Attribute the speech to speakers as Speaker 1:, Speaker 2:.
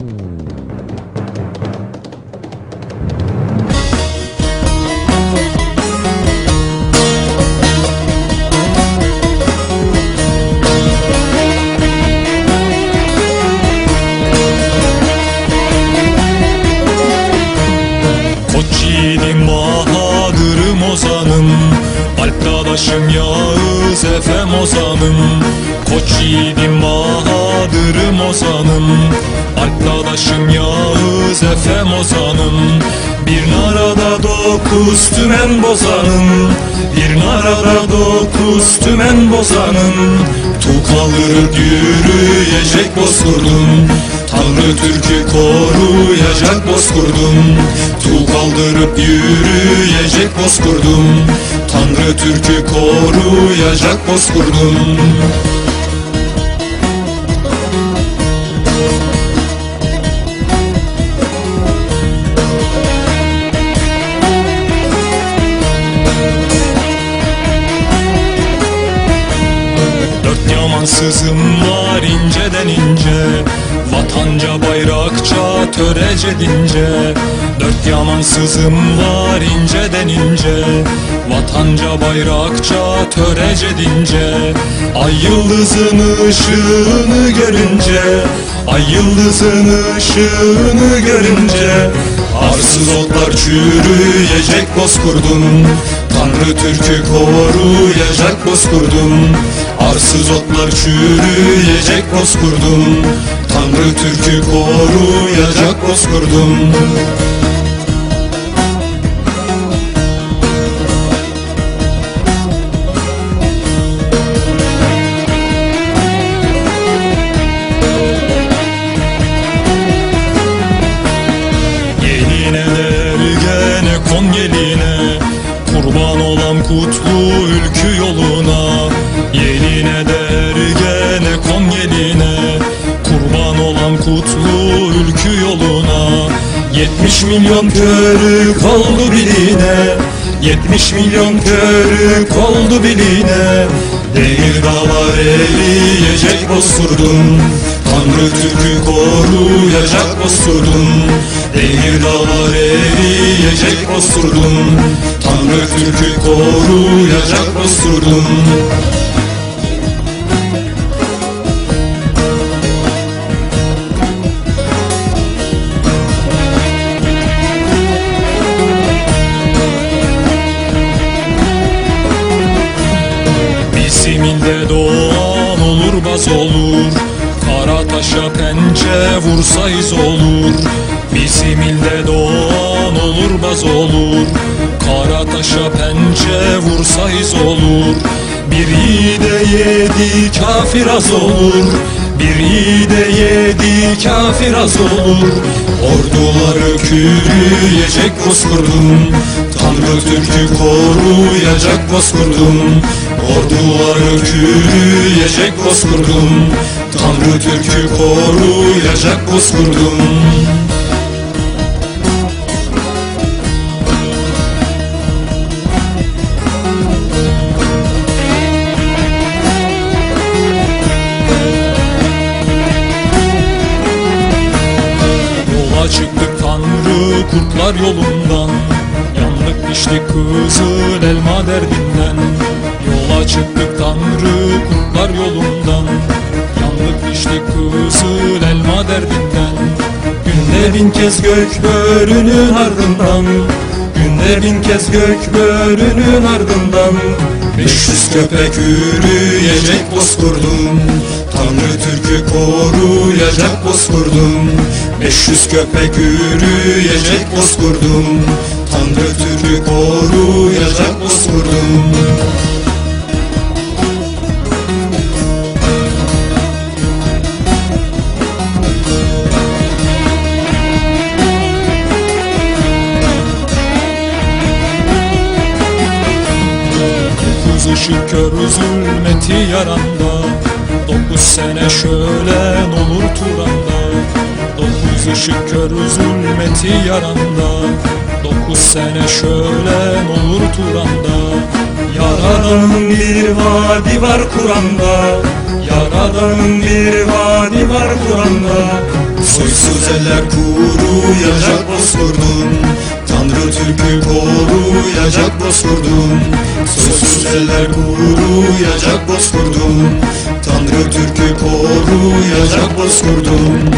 Speaker 1: Koç yiğidim Bahadır'ım ozanım Alp dadaşım Yağız Efem ozanım. Koç yiğidim Bahadır'ım ozanım. Alp dadaşım Yağız Efem ozanım. Bir narada dokuz tümen bozanım. Bir narada dokuz tümen bozanım Tu kaldırıp yürüyecek bozkurdum Tanrı Türk'ü koruyacak bozkurdum Tu yürüyecek bozkurdum Tanrı Türk'ü koruyacak bozkurdum Dört yamansızım var inceden ince Vatanca bayrakça törece dince. Dört yamansızım var inceden ince Vatanca bayrakça törece dince. Ay yıldızın ışığını görünce Ay yıldızın ışığını görünce Arsız otlar çürüyecek bozkurdum Tanrı Türk'ü koruyacak bozkurdum Arsız otlar çürüyecek bozkurdum Tanrı Türk'ü koruyacak bozkurdum Geline dergene kon geline Kurban olan kutlu ülkü yoluna Yeline dergene kon geline. Kurban olan kutlu ülkü yoluna 70 milyon körük oldu biline. 70 milyon körük oldu biline Demir dağlar eriyecek bozkurdum Tanrı Türk'ü koruyacak bozkurdum Demir dağlar eriyecek bozkurdum Tanrı Türk'ü koruyacak bozkurdum olur baz olur. Kara taşa pençe vursa iz olur. Bizim ilde doğan olur baz olur. Kara taşa pençe vursa iz olur. Bir yiğide yedi kafir az olur. Bir yiğide yedi kafir az olur Orduları kürüyecek bozkurdum. Tanrı Türk'ü koruyacak bozkurdum. Orduları kürüyecek bozkurdum. Tanrı Türk'ü koruyacak bozkurdum kurtlar yolundan. Yandık piştik kızıl elma derdinden. Yola çıktık Tanrı kurtlar yolundan. Yandık piştik kızıl elma derdinden. Günde bin kez gök börünün ardından. Günde bin kez gök börünün ardından. 500 köpek yürüyecek bozkurdum Tanrı Türk'ü koruyacak bozkurdum 500 köpek yürüyecek bozkurdum Tanrı Türk'ü koruyacak bozkurdum ışık kör zulmeti yaranda Dokuz sene şölen olur Turan'da. Dokuz ışık kör zulmeti yaranda. Dokuz sene şölen olur Turan'da. Yaradanın bir vadi var Kur'an'da. Yaradanın bir vadi var Kur'an'da.
Speaker 2: Soysuz eller kuruyacak bozkurdun. Tanrı Türk'ü koruyacak bozkurdun. Soysuz eller kuruyacak bozkurdun Tanrı Türk'ü koruyacak bozkurdun